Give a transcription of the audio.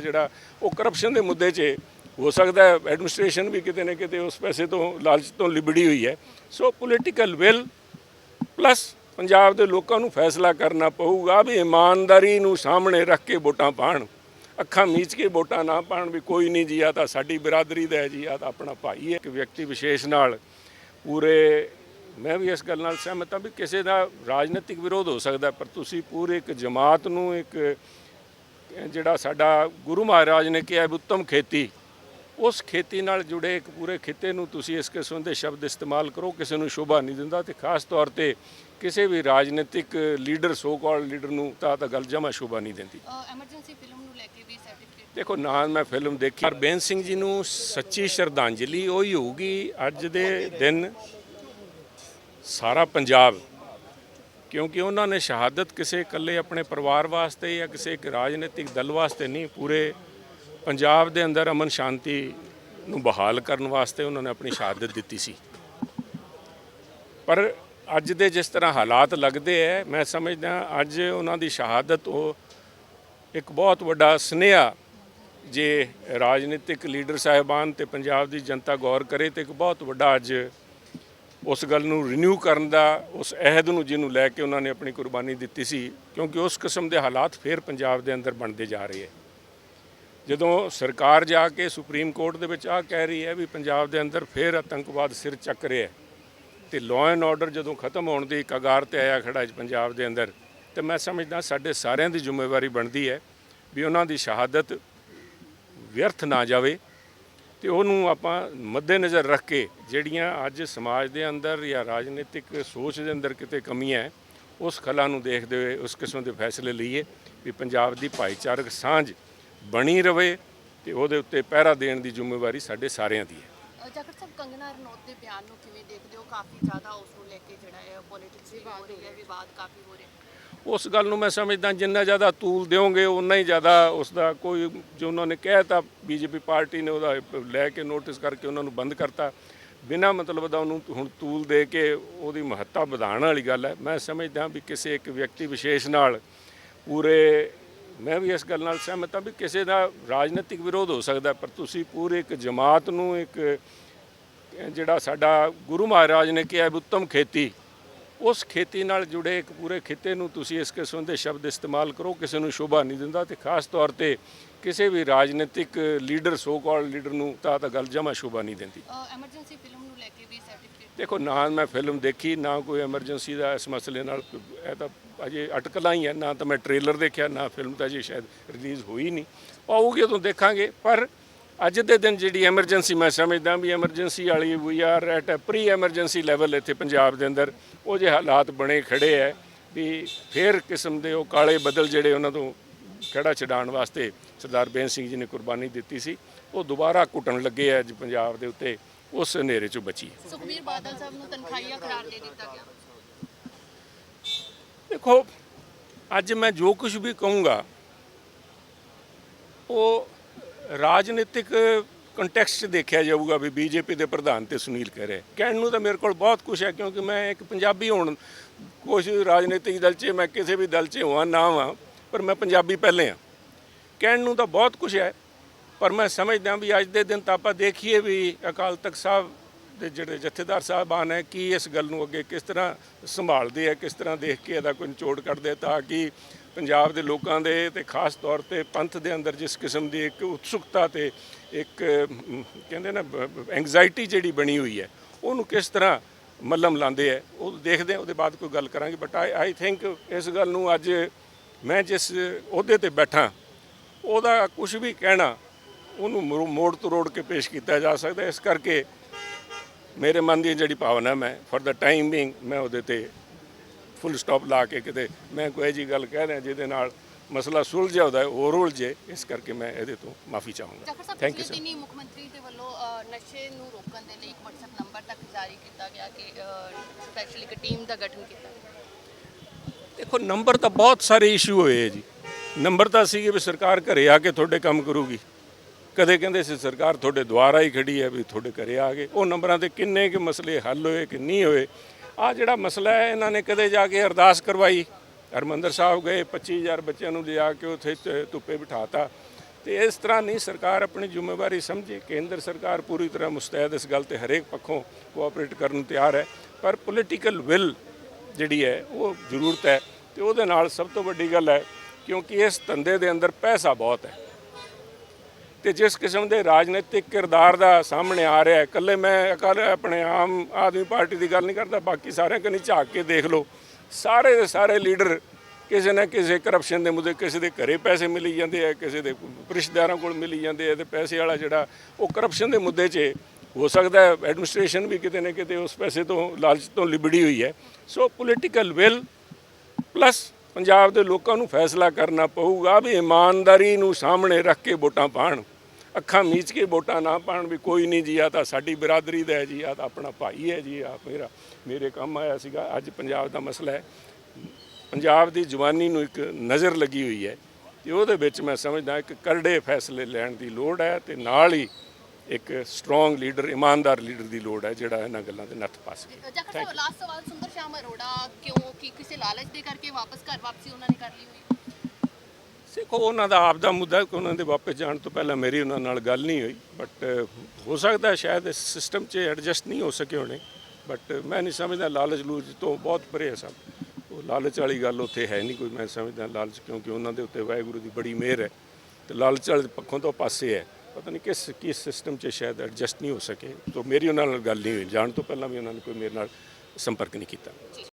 ਜਿਹੜਾ ਉਹ ਕਰਪਸ਼ਨ ਦੇ ਮੁੱਦੇ 'ਚ ਹੋ ਸਕਦਾ ਹੈ। ਐਡਮਿਨਿਸਟ੍ਰੇਸ਼ਨ ਵੀ ਕਿਤੇ ਨਾ ਕਿਤੇ ਉਸ ਪੈਸੇ ਤੋਂ, ਲਾਲਚ ਤੋਂ ਲਿਬੜੀ ਹੋਈ ਹੈ। So political will plus Punjab ਦੇ ਲੋਕਾਂ ਨੂੰ ਫੈਸਲਾ ਕਰਨਾ ਪਊਗਾ ਵੀ ਇਮਾਨਦਾਰੀ ਨੂੰ ਸਾਹਮਣੇ ਰੱਖ ਕੇ ਵੋਟਾਂ ਪਾਣ। ਅੱਖਾਂ ਮੀਚ ਕੇ ਵੋਟਾਂ ਨਾ ਪਾਣ ਵੀ ਕੋਈ ਨਹੀਂ ਜੀ ਆ ਤਾਂ ਸਾਡੀ ਬਰਾਦਰੀ ਦਾ ਹੈ ਜੀ ਆ ਤਾਂ ਆਪਣਾ ਭਾਈ ਹੈ। ਇੱਕ ਵਿਅਕਤੀ ਵਿਸ਼ੇਸ਼ ਨਾਲ ਪੂਰੇ, ਮੈਂ ਵੀ ਇਸ ਗੱਲ ਨਾਲ ਸਹਿਮਤ ਹਾਂ ਵੀ ਕਿਸੇ ਦਾ ਰਾਜਨੀਤਿਕ ਵਿਰੋਧ ਹੋ ਸਕਦਾ ਪਰ ਤੁਸੀਂ ਪੂਰੇ ਇੱਕ ਜਮਾਤ ਨੂੰ, ਇੱਕ ਜਿਹੜਾ ਸਾਡਾ ਗੁਰੂ ਮਹਾਰਾਜ ਨੇ ਕਿਹਾ ਉੱਤਮ ਖੇਤੀ ਉਸ ਖੇਤੀ ਨਾਲ ਜੁੜੇ ਇੱਕ ਪੂਰੇ ਖਿੱਤੇ ਨੂੰ ਤੁਸੀਂ ਇਸ ਕਿਸਮ ਦੇ ਸ਼ਬਦ ਇਸਤੇਮਾਲ ਕਰੋ ਕਿਸੇ ਨੂੰ ਸ਼ੋਭਾ ਨਹੀਂ ਦਿੰਦਾ ਤੇ ਖਾਸ ਤੌਰ ਤੇ ਕਿਸੇ ਵੀ ਰਾਜਨੀਤਿਕ ਲੀਡਰ ਸੋ ਕਾਲਡ ਲੀਡਰ ਨੂੰ ਤਾਂ ਤਾਂ ਗੱਲ ਜਮਾ ਸ਼ੋਭਾ ਨਹੀਂ ਦਿੰਦੀ। ਐਮਰਜੈਂਸੀ ਫਿਲਮ ਨੂੰ ਲੈ ਕੇ ਵੀ ਸਰਟੀਫਿਕੇਟ ਦੇਖੋ ਨਾਲ ਮੈਂ ਫਿਲਮ ਦੇਖੀ। ਹਰਬੇਨ ਸਿੰਘ ਜੀ ਨੂੰ ਸੱਚੀ ਸ਼ਰਧਾਂਜਲੀ ਉਹੀ ਹੋਊਗੀ ਅੱਜ ਦੇ ਦਿਨ। ਸਾਰਾ ਪੰਜਾਬ ਕਿਉਂਕਿ ਉਹਨਾਂ ਨੇ ਸ਼ਹਾਦਤ ਕਿਸੇ ਇਕੱਲੇ ਆਪਣੇ ਪਰਿਵਾਰ ਵਾਸਤੇ ਜਾਂ ਕਿਸੇ ਇੱਕ ਰਾਜਨੀਤਿਕ ਦਲ ਵਾਸਤੇ ਨਹੀਂ, ਪੂਰੇ ਪੰਜਾਬ ਦੇ ਅੰਦਰ ਅਮਨ ਸ਼ਾਂਤੀ ਨੂੰ ਬਹਾਲ ਕਰਨ ਵਾਸਤੇ ਉਹਨਾਂ ਨੇ ਆਪਣੀ ਸ਼ਹਾਦਤ ਦਿੱਤੀ ਸੀ। ਪਰ ਅੱਜ ਦੇ ਜਿਸ ਤਰ੍ਹਾਂ ਹਾਲਾਤ ਲੱਗਦੇ ਐ, ਮੈਂ ਸਮਝਦਾ ਅੱਜ ਉਹਨਾਂ ਦੀ ਸ਼ਹਾਦਤ ਉਹ ਇੱਕ ਬਹੁਤ ਵੱਡਾ ਸਨੇਹਾ ਜੇ ਰਾਜਨੀਤਿਕ ਲੀਡਰ ਸਾਹਿਬਾਨ ਤੇ ਪੰਜਾਬ ਦੀ ਜਨਤਾ ਗੌਰ ਕਰੇ ਤੇ ਇੱਕ ਬਹੁਤ ਵੱਡਾ ਅੱਜ ਉਸ ਗੱਲ ਨੂੰ ਰੀਨਿਊ ਕਰਨ ਦਾ, ਉਸ ਅਹਿਦ ਨੂੰ ਜਿਹਨੂੰ ਲੈ ਕੇ ਉਹਨਾਂ ਨੇ ਆਪਣੀ ਕੁਰਬਾਨੀ ਦਿੱਤੀ ਸੀ, ਕਿਉਂਕਿ ਉਸ ਕਿਸਮ ਦੇ ਹਾਲਾਤ ਫੇਰ ਪੰਜਾਬ ਦੇ ਅੰਦਰ ਬਣਦੇ ਜਾ ਰਹੇ ਹੈ। ਜਦੋਂ ਸਰਕਾਰ ਜਾ ਕੇ ਸੁਪਰੀਮ ਕੋਰਟ ਦੇ ਵਿੱਚ ਆ ਕਹਿ ਰਹੀ ਹੈ ਵੀ ਪੰਜਾਬ ਦੇ ਅੰਦਰ ਫੇਰ ਆਤੰਕਵਾਦ ਸਿਰ ਚੱਕ ਰਿਹਾ ਹੈ, ਤੇ ਲਾਅ ਐਂਡ ਆਰਡਰ ਜਦੋਂ ਖਤਮ ਹੋਣ ਦੀ ਕਗਾਰ ਤੇ ਆਇਆ ਖੜਾ ਹੈ ਪੰਜਾਬ ਦੇ ਅੰਦਰ, ਤੇ ਮੈਂ ਸਮਝਦਾ ਸਾਡੇ ਸਾਰਿਆਂ ਦੀ ਜ਼ਿੰਮੇਵਾਰੀ ਬਣਦੀ ਹੈ ਵੀ ਉਹਨਾਂ ਦੀ ਸ਼ਹਾਦਤ ਵਿਅਰਥ ਨਾ ਜਾਵੇ ਤੇ ਉਹਨੂੰ ਆਪਾਂ ਮੱਦੇਨਜ਼ਰ ਰੱਖ ਕੇ ਜਿਹੜੀਆਂ ਅੱਜ ਸਮਾਜ ਦੇ ਅੰਦਰ ਜਾਂ ਰਾਜਨੀਤਿਕ ਸੋਚ ਦੇ ਅੰਦਰ ਕਿਤੇ ਕਮੀਆਂ ਹੈ, ਉਸ ਖਲਾ ਨੂੰ ਦੇਖਦੇ ਹੋਏ, ਉਸ ਕਿਸਮ ਦੇ ਫੈਸਲੇ ਲਈਏ ਵੀ ਪੰਜਾਬ ਦੀ ਭਾਈਚਾਰਕ ਸਾਂਝ ਬਣੀ ਰਵੇ ਤੇ ਉਹਦੇ ਉੱਤੇ ਪਹਿਰਾ ਦੇਣ ਦੀ ਜ਼ਿੰਮੇਵਾਰੀ ਸਾਡੇ ਸਾਰਿਆਂ ਦੀ ਹੈ। ਜਾਖੜ ਸਾਹਿਬ, ਕੰਗਨਾ ਰਣੌਤ ਦੇ ਬਿਆਨ ਨੂੰ ਕਿਵੇਂ ਦੇਖਦੇ ਹੋ? ਕਾਫੀ ਜ਼ਿਆਦਾ ਉਸ ਨੂੰ ਲੈ ਕੇ ਜਿਹੜਾ ਹੈ ਪੋਲਿਟਿਕਸ ਵੀ ਹੋ ਰਹੀ ਵਿਵਾਦ ਕਾਫੀ ਹੋ ਰਿਹਾ। ਉਸ ਗੱਲ ਨੂੰ ਮੈਂ ਸਮਝਦਾ, ਜਿੰਨਾ ਜ਼ਿਆਦਾ ਤੂਲ ਦਿਓਗੇ ਉਨਾ ਹੀ ਜ਼ਿਆਦਾ ਉਸ ਦਾ ਕੋਈ, ਜੋ ਉਹਨਾਂ ਨੇ ਕਹਿਤਾ ਬੀਜੇਪੀ ਪਾਰਟੀ ਨੇ ਉਹਦਾ ਲੈ ਕੇ ਨੋਟਿਸ ਕਰਕੇ ਉਹਨਾਂ ਨੂੰ ਬੰਦ ਕਰਤਾ। ਬਿਨਾਂ ਮਤਲਬ ਦਾ ਉਹਨੂੰ ਹੁਣ ਤੂਲ ਦੇ ਕੇ ਉਹਦੀ ਮਹੱਤਤਾ ਵਧਾਉਣ ਵਾਲੀ ਗੱਲ ਹੈ। ਮੈਂ ਸਮਝਦਾ ਵੀ ਕਿਸੇ ਇੱਕ ਵਿਅਕਤੀ ਵਿਸ਼ੇਸ਼ ਨਾਲ ਪੂਰੇ, ਮੈਂ ਵੀ ਇਸ ਗੱਲ ਨਾਲ ਸਹਿਮਤ ਹਾਂ ਵੀ ਕਿਸੇ ਦਾ ਰਾਜਨੀਤਿਕ ਵਿਰੋਧ ਹੋ ਸਕਦਾ ਪਰ ਤੁਸੀਂ ਪੂਰੇ ਇੱਕ ਜਮਾਤ ਨੂੰ ਇੱਕ ਜਿਹੜਾ ਸਾਡਾ ਗੁਰੂ ਮਹਾਰਾਜ ਨੇ ਕਿਹਾ ਵੀ ਉੱਤਮ ਖੇਤੀ ਉਸ ਖੇਤੀ ਨਾਲ ਜੁੜੇ ਇੱਕ ਪੂਰੇ ਖਿੱਤੇ ਨੂੰ ਤੁਸੀਂ ਇਸ ਕਿਸਮ ਦੇ ਸ਼ਬਦ ਇਸਤੇਮਾਲ ਕਰੋ ਕਿਸੇ ਨੂੰ ਸ਼ੋਭਾ ਨਹੀਂ ਦਿੰਦਾ ਤੇ ਖਾਸ ਤੌਰ ਤੇ ਕਿਸੇ ਵੀ ਰਾਜਨੀਤਿਕ ਲੀਡਰ ਸੋ ਕਾਲਡ ਲੀਡਰ ਨੂੰ ਤਾਂ ਤਾਂ ਗੱਲ ਜਮਾ ਸ਼ੋਭਾ ਨਹੀਂ ਦਿੰਦੀ। ਐਮਰਜੈਂਸੀ ਫਿਲਮ ਨੂੰ ਲੈ ਕੇ ਵੀ ਸਰਟੀਫਿਕੇਟ ਦੇਖੋ ਨਾ ਮੈਂ ਫਿਲਮ ਦੇਖੀ ਨਾ ਕੋਈ ਐਮਰਜੈਂਸੀ ਦਾ ਇਸ ਮਸਲੇ ਨਾਲ ਇਹ ਤਾਂ ਅਜੇ ਅਟਕਲਾਂ ਹੀ ਹੈ ਨਾ ਤਾਂ ਮੈਂ ਟ੍ਰੇਲਰ ਦੇਖਿਆ ਨਾ ਫਿਲਮ ਤਾਂ ਅਜੇ ਸ਼ਾਇਦ ਰਿਲੀਜ਼ ਹੋਈ ਨਹੀਂ। ਆਊਗੀ ਉਦੋਂ ਦੇਖਾਂਗੇ ਪਰ ਅੱਜ ਦੇ ਦਿਨ ਜਿਹੜੀ ਐਮਰਜੈਂਸੀ ਮੈਂ ਸਮਝਦਾ ਵੀ ਐਮਰਜੈਂਸੀ ਵਾਲੀ we are at pre emergency level ਇੱਥੇ ਪੰਜਾਬ ਦੇ ਅੰਦਰ। ਉਹ ਜੇ ਹਾਲਾਤ ਬਣੇ ਖੜੇ ਹੈ ਵੀ ਫੇਰ ਕਿਸਮ ਦੇ ਉਹ ਕਾਲੇ ਬੱਦਲ ਜਿਹੜੇ ਉਹਨਾਂ ਤੋਂ ਖੜਾ ਛਡਾਉਣ ਵਾਸਤੇ ਸਰਦਾਰ ਬੇਨ ਸਿੰਘ ਜੀ ਨੇ ਕੁਰਬਾਨੀ ਦਿੱਤੀ ਸੀ ਉਹ ਦੁਬਾਰਾ ਘੁੱਟਣ ਲੱਗੇ ਆ ਅੱਜ ਪੰਜਾਬ ਦੇ ਉੱਤੇ ਉਸ ਹਨੇਰੇ ਚੋਂ ਬਚੀ ਸੁਖਬੀਰ ਬਾਦਲ ਸਾਹਿਬ ਨੂੰ ਤਨਖਾਹੀਆ ਕਰਾਰ ਦੇ ਦਿੱਤਾ ਗਿਆ। ਦੇਖੋ ਅੱਜ ਮੈਂ ਜੋ ਕੁਝ ਵੀ ਕਹੂੰਗਾ ਉਹ ਰਾਜਨੀਤਿਕ ਕੰਟੈਕਸਟ 'ਚ ਦੇਖਿਆ ਜਾਊਗਾ ਵੀ ਬੀਜੇਪੀ ਦੇ ਪ੍ਰਧਾਨ ਤੇ ਸੁਨੀਲ ਕਹਿ ਕਹਿਣ ਨੂੰ ਤਾਂ ਮੇਰੇ ਕੋਲ ਬਹੁਤ ਕੁਝ ਹੈ ਕਿਉਂਕਿ ਮੈਂ ਇੱਕ ਪੰਜਾਬੀ ਹੋਣ, ਕੁਛ ਰਾਜਨੀਤਿਕ ਦਲ 'ਚ, ਮੈਂ ਕਿਸੇ ਵੀ ਦਲ 'ਚ ਹੋਵਾਂ, ਨਾ ਹੋਵਾਂ, ਪਰ ਮੈਂ ਪੰਜਾਬੀ ਪਹਿਲੇ ਹਾਂ। ਕਹਿਣ ਨੂੰ ਤਾਂ ਬਹੁਤ ਕੁਝ ਹੈ, ਪਰ ਮੈਂ ਸਮਝਦਾ ਵੀ ਅੱਜ ਦੇ ਦਿਨ ਤਾਂ ਆਪਾਂ ਦੇਖੀਏ ਵੀ ਅਕਾਲ ਤਖਤ ਸਾਹਿਬ ਦੇ ਜਿਹੜੇ ਜਥੇਦਾਰ ਸਾਹਿਬਾਨ ਹੈ, ਕੀ ਇਸ ਗੱਲ ਨੂੰ ਅੱਗੇ ਕਿਸ ਤਰ੍ਹਾਂ ਸੰਭਾਲਦੇ ਆ, ਕਿਸ ਤਰ੍ਹਾਂ ਦੇਖ ਕੇ ਇਹਦਾ ਕੋਈ ਨਿਚੋੜ ਕੱਢਦੇ ਤਾਂ ਕਿ ਪੰਜਾਬ ਦੇ ਲੋਕਾਂ ਦੇ ਤੇ ਖਾਸ ਤੌਰ ਤੇ ਪੰਥ ਦੇ ਅੰਦਰ ਜਿਸ ਕਿਸਮ ਦੀ ਇੱਕ ਉਤਸੁਕਤਾ ਤੇ ਇੱਕ ਕਹਿੰਦੇ ਨਾ ਐਂਗਜ਼ਾਇਟੀ ਜਿਹੜੀ ਬਣੀ ਹੋਈ ਹੈ, ਉਹਨੂੰ ਕਿਸ ਤਰ੍ਹਾਂ ਮੱਲਮ ਲਾਉਂਦੇ ਆ ਉਹ ਦੇਖਦੇ ਆ ਉਹਦੇ ਬਾਅਦ ਕੋਈ ਗੱਲ ਕਰਾਂਗੇ ਬਟ ਆਈ ਆਈ ਥਿੰਕ ਇਸ ਗੱਲ ਨੂੰ ਅੱਜ ਮੈਂ ਜਿਸ ਅਹੁਦੇ ਤੇ ਬੈਠਾ, ਉਹਦਾ ਕੁਝ ਵੀ ਕਹਿਣਾ, ਉਹਨੂੰ ਮਰੋ- ਮੋੜ ਤੋੜ ਕੇ ਪੇਸ਼ ਕੀਤਾ ਜਾ ਸਕਦਾ ਇਸ ਕਰਕੇ ਮੇਰੇ ਮਨ ਦੀ ਜਿਹੜੀ ਭਾਵਨਾ ਮੈਂ ਫॉर ਦਾ ਟਾਈਮ ਬੀਇੰਗ ਮੈਂ ਉਹਦੇ ਤੇ ਫੁੱਲ ਸਟਾਪ ਲਾ ਕੇ ਕਿਤੇ ਮੈਂ ਕੋਈ ਜੀ ਗੱਲ ਕਹਿ ਰਿਹਾ ਜਿਹਦੇ ਨਾਲ ਮਸਲਾ ਸੁਲਝਿਆ ਹੁੰਦਾ ਹੈ ਉਹ ਰੁਲਝੇ ਇਸ ਕਰਕੇ ਮੈਂ ਇਹਦੇ ਤੋਂ ਮਾਫੀ ਚਾਹੂੰਗਾ। ਸਾਹਿਬ ਥੈਂਕ ਯੂ ਪਿਛਲੇ ਸਰ ਦਿਨੀ ਮੁੱਖ ਮੰਤਰੀ ਦੇ ਵੱਲੋਂ ਅ, ਨਸ਼ੇ ਨੂੰ ਰੋਕਣ ਦੇ ਲਈ ਇੱਕ WhatsApp ਨੰਬਰ ਤੱਕ ਜਾਰੀ ਕੀਤਾ ਗਿਆ ਕਿ ਸਪੈਸ਼ਲੀ ਇੱਕ ਟੀਮ ਦਾ ਗਠਨ ਕੀਤਾ ਗਿਆ। ਦੇਖੋ ਨੰਬਰ ਤਾਂ ਬਹੁਤ ਸਾਰੇ ਇਸ਼ੂ ਹੋਏ ਹੈ ਜੀ। ਨੰਬਰ ਤਾਂ ਸੀਗੇ ਵੀ ਸਰਕਾਰ ਘਰੇ ਆ ਕੇ ਤੁਹਾਡੇ ਕੰਮ ਕਰੂਗੀ। ਕਦੇ ਕਹਿੰਦੇ ਸੀ ਸਰਕਾਰ ਤੁਹਾਡੇ ਦੁਆਰਾ ਹੀ ਖੜੀ ਹੈ ਵੀ ਤੁਹਾਡੇ ਘਰੇ ਆ ਗਏ। ਉਹ ਨੰਬਰਾਂ ਤੇ ਕਿੰਨੇ ਕੁ ਮਸਲੇ ਹੱਲ ਹੋਏ ਕਿ ਨਹੀਂ ਹੋਏ ਆ ਜਿਹੜਾ ਮਸਲਾ ਹੈ, ਇਹਨਾਂ ਨੇ ਕਦੇ ਜਾ ਕੇ ਅਰਦਾਸ ਕਰਵਾਈ। ਹਰਮੰਦਰ ਸਾਹਿਬ ਗਏ 25000 ਬੱਚਿਆਂ ਨੂੰ ਲਿਜਾ ਕੇ ਉੱਥੇ ਧ- ਧੁੱਪੇ ਬਿਠਾਤਾ। ਤੇ ਇਸ ਤਰ੍ਹਾਂ ਨਹੀਂ, ਸਰਕਾਰ ਆਪਣੀ ਜ਼ਿੰਮੇਵਾਰੀ ਸਮਝੇ। ਕੇਂਦਰ ਸਰਕਾਰ ਪੂਰੀ ਤਰ੍ਹਾਂ ਮੁਸਤੈਦ ਇਸ ਗੱਲ ਤੇ ਹਰੇਕ ਪੱਖੋਂ ਕੋਆਪਰੇਟ ਕਰਨ ਨੂੰ ਤਿਆਰ ਹੈ। ਪਰ ਪੋਲੀਟੀਕਲ ਵਿਲ ਜਿਹੜੀ ਹੈ, ਉਹ ਜ਼ਰੂਰਤ ਹੈ। ਤੇ ਉਹਦੇ ਨਾਲ ਸਭ ਤੋਂ ਵੱਡੀ ਗੱਲ ਹੈ, ਕਿਉਂਕਿ ਇਸ ਧੰਦੇ ਦੇ ਅੰਦਰ ਪੈਸਾ ਬਹੁਤ ਹੈ। ਤੇ ਜਿਸ ਕਿਸਮ ਦੇ ਰਾਜਨੀਤਿਕ ਕਿਰਦਾਰ ਦਾ ਸਾਹਮਣੇ ਆ ਰਿਹਾ ਹੈ, ਇਕੱਲੇ ਮੈਂ ਅਕਾਲ ਆਪਣੇ ਆਮ ਆਦਮੀ ਪਾਰਟੀ ਦੀ ਗੱਲ ਨਹੀਂ ਕਰਦਾ, ਬਾਕੀ ਸਾਰਿਆਂ ਕਨੀ ਝਾਕ ਕੇ ਦੇਖ ਲਓ। ਸਾਰੇ ਦੇ ਸਾਰੇ ਲੀਡਰ ਕਿਸੇ ਨਾ ਕਿਸੇ ਕਰਪਸ਼ਨ ਦੇ ਮੁੱਦੇ, ਕਿਸੇ ਦੇ ਘਰੇ ਪੈਸੇ ਮਿਲੀ ਜਾਂਦੇ ਆ, ਕਿਸੇ ਦੇ ਰਿਸ਼ਤੇਦਾਰਾਂ ਕੋਲ ਮਿਲੀ ਜਾਂਦੇ ਆ ਤੇ ਪੈਸੇ ਵਾਲਾ ਜਿਹੜਾ ਉਹ ਕਰਪਸ਼ਨ ਦੇ ਮੁੱਦੇ 'ਚ ਹੋ ਸਕਦਾ ਹੈ। ਐਡਮਿਨਿਸਟ੍ਰੇਸ਼ਨ ਵੀ ਕਿਤੇ ਨਾ ਕਿਤੇ ਉਸ ਪੈਸੇ ਤੋਂ ਲਾਲਚ ਤੋਂ ਲਿਬੜੀ ਹੋਈ ਹੈ। So political will plus Punjab ਦੇ ਲੋਕਾਂ ਨੂੰ ਫੈਸਲਾ ਕਰਨਾ ਪਊਗਾ ਵੀ ਇਮਾਨਦਾਰੀ ਨੂੰ ਸਾਹਮਣੇ ਰੱਖ ਕੇ ਵੋਟਾਂ ਪਾਣ। ਅੱਖਾਂ ਮੀਚ ਕੇ ਵੋਟਾਂ ਨਾ ਪਾਣ ਵੀ ਕੋਈ ਨਹੀਂ ਜੀ, ਆ ਤਾਂ ਸਾਡੀ ਬਰਾਦਰੀ ਦਾ ਹੈ ਜੀ, ਆ ਤਾਂ ਆਪਣਾ ਭਾਈ ਹੈ ਜੀ, ਆ ਮੇਰਾ, ਮੇਰੇ ਕੰਮ ਆਇਆ ਸੀਗਾ। ਅੱਜ ਪੰਜਾਬ ਦਾ ਮਸਲਾ ਹੈ। ਪੰਜਾਬ ਦੀ ਜਵਾਨੀ ਨੂੰ ਇੱਕ ਨਜ਼ਰ ਲੱਗੀ ਹੋਈ ਹੈ ਤੇ ਉਹਦੇ ਵਿੱਚ ਮੈਂ ਸਮਝਦਾ ਇੱਕ ਕਰੜੇ ਫੈਸਲੇ ਲੈਣ ਦੀ ਲੋੜ ਹੈ ਤੇ ਨਾਲ ਹੀ ਇੱਕ ਸਟਰੋਂਗ ਲੀਡਰ ਇਮਾਨਦਾਰ ਲੀਡਰ ਦੀ ਲੋੜ ਹੈ ਜਿਹੜਾ ਇਹਨਾਂ ਗੱਲਾਂ ਤੇ ਨੱਥ ਪਾ ਸਕੇ। ਸਾਹਿਬ ਲਾਸਟ ਸਵਾਲ ਸੁੰਦਰ ਸ਼ਾਮ ਅਰੋੜਾ ਕਿਉਂ ਕਿ ਕਿਸੇ ਲਾਲਚ ਦੇ ਕਰਕੇ ਵਾਪਸ ਘਰ ਵਾਪਸੀ ਉਹਨਾਂ ਨੇ ਕਰ ਲਈ ਹੋਈ? ਦੇਖੋ ਉਹਨਾਂ ਦਾ ਆਪ ਦਾ ਮੁੱਦਾ ਕਿ ਉਹਨਾਂ ਦੇ ਵਾਪਸ ਜਾਣ ਤੋਂ ਪਹਿਲਾਂ ਮੇਰੀ ਉਹਨਾਂ ਨਾਲ ਗੱਲ ਨਹੀਂ ਹੋਈ ਬਟ ਹੋ ਸਕਦਾ ਸ਼ਾਇਦ ਇਸ ਸਿਸਟਮ 'ਚ ਐਡਜਸਟ ਨਹੀਂ ਹੋ ਸਕੇ ਹੋਣੇ ਬਟ ਮੈਂ ਨਹੀਂ ਸਮਝਦਾ ਲਾਲਚ ਲੂਚ ਤੋਂ ਬਹੁਤ ਪਰੇ ਹੈ ਸਭ। ਉਹ ਲਾਲਚ ਵਾਲੀ ਗੱਲ ਉੱਥੇ ਹੈ ਨਹੀਂ ਕੋਈ ਮੈਂ ਸਮਝਦਾ ਲਾਲਚ ਕਿਉਂਕਿ ਉਹਨਾਂ ਦੇ ਉੱਤੇ ਵਾਹਿਗੁਰੂ ਦੀ ਬੜੀ ਮਿਹਰ ਹੈ ਤੇ ਲਾਲਚ ਵਾਲੇ ਪੱਖੋਂ ਤੋਂ ਪਾਸੇ ਹੈ। ਪਤਾ ਨਹੀਂ ਕਿਸ ਕਿਸ ਸਿਸਟਮ 'ਚ ਸ਼ਾਇਦ ਐਡਜਸਟ ਨਹੀਂ ਹੋ ਸਕੇ। ਤੋਂ ਮੇਰੀ ਉਹਨਾਂ ਨਾਲ ਗੱਲ ਨਹੀਂ ਹੋਈ। ਜਾਣ ਤੋਂ ਪਹਿਲਾਂ ਵੀ ਉਹਨਾਂ ਨੇ ਕੋਈ ਮੇਰੇ ਨਾਲ ਸੰਪਰਕ ਨਹੀਂ ਕੀਤਾ।